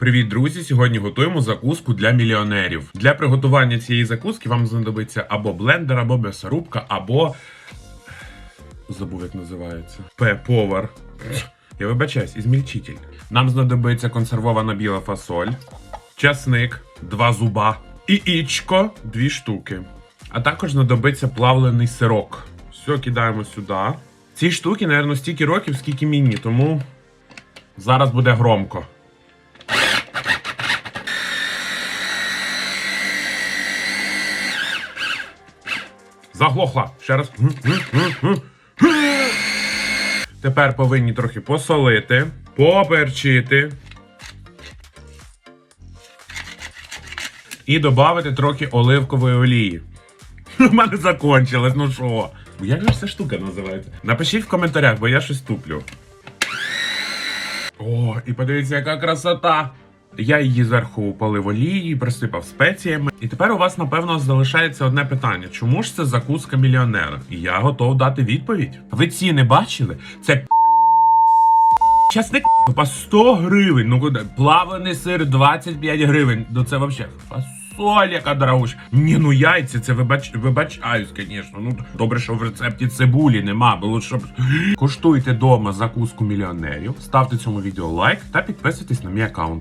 Привіт, друзі! Сьогодні готуємо закуску для мільйонерів. Для приготування цієї закуски вам знадобиться або блендер, або м'ясорубка, або. Забув, як називається. П-повар. Я вибачаюсь, ізмільчитель. Нам знадобиться консервована біла фасоль, часник, два зуба і ічко дві штуки. А також знадобиться плавлений сирок. Все кидаємо сюди. Ці штуки, напевно, стільки років, скільки мені, тому зараз буде громко. Заглохла. Ще раз. Тепер повинні трохи посолити, поперчити. І додати трохи оливкової олії. У мене закончилось, ну що? Як же ця штука називається? Напишіть в коментарях, бо я щось туплю. О, і подивіться, яка красота! Я її зверху полив олії, присипав спеціями. І тепер у вас, напевно, залишається одне питання: чому ж це закуска мільйонера? І я готов дати відповідь. Ви ціни бачили? Це часник по 100 гривень. Ну куди? Плавлений сир 25 гривень. Ну це вообще фасоль, яка дорогуща. Ні, ну яйця, це вибач, вибачаюсь, звісно. Ну добре, що в рецепті цибулі нема. Було щоб коштуйте дома закуску мільйонерів. Ставте цьому відео лайк та підписуйтесь на мій аккаунт.